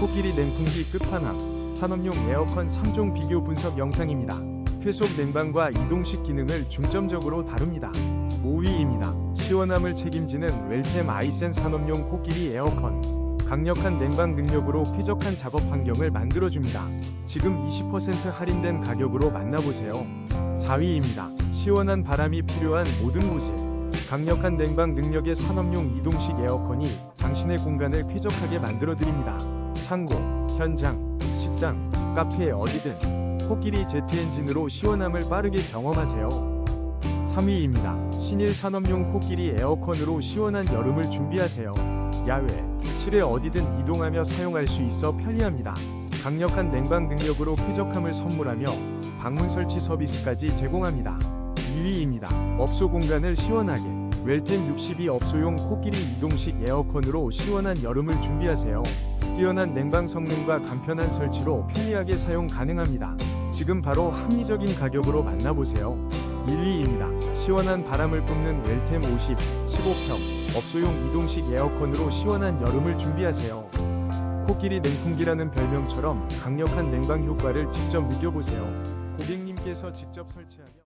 코끼리 냉풍기 끝판왕 산업용 에어컨 3종 비교 분석 영상입니다. 회속 냉방과 이동식 기능을 중점적으로 다룹니다. 5위입니다. 시원함을 책임지는 웰템 아이센 산업용 코끼리 에어컨. 강력한 냉방 능력으로 쾌적한 작업 환경을 만들어줍니다. 지금 20% 할인된 가격으로 만나보세요. 4위입니다. 시원한 바람이 필요한 모든 곳에 강력한 냉방 능력의 산업용 이동식 에어컨이 당신의 공간을 쾌적하게 만들어드립니다. 창고, 현장, 식당, 카페 어디든 코끼리 제트 엔진으로 시원함을 빠르게 경험하세요. 3위입니다. 신일 산업용 코끼리 에어컨으로 시원한 여름을 준비하세요. 야외, 실외 어디든 이동하며 사용할 수 있어 편리합니다. 강력한 냉방 능력으로 쾌적함을 선물하며 방문 설치 서비스까지 제공합니다. 2위입니다. 업소 공간을 시원하게 웰템 62 업소용 코끼리 이동식 에어컨으로 시원한 여름을 준비하세요. 뛰어난 냉방 성능과 간편한 설치로 편리하게 사용 가능합니다. 지금 바로 합리적인 가격으로 만나보세요. 1위입니다. 시원한 바람을 뿜는 웰템 50, 15평 업소용 이동식 에어컨으로 시원한 여름을 준비하세요. 코끼리 냉풍기라는 별명처럼 강력한 냉방 효과를 직접 느껴보세요. 고객님께서 직접 설치하며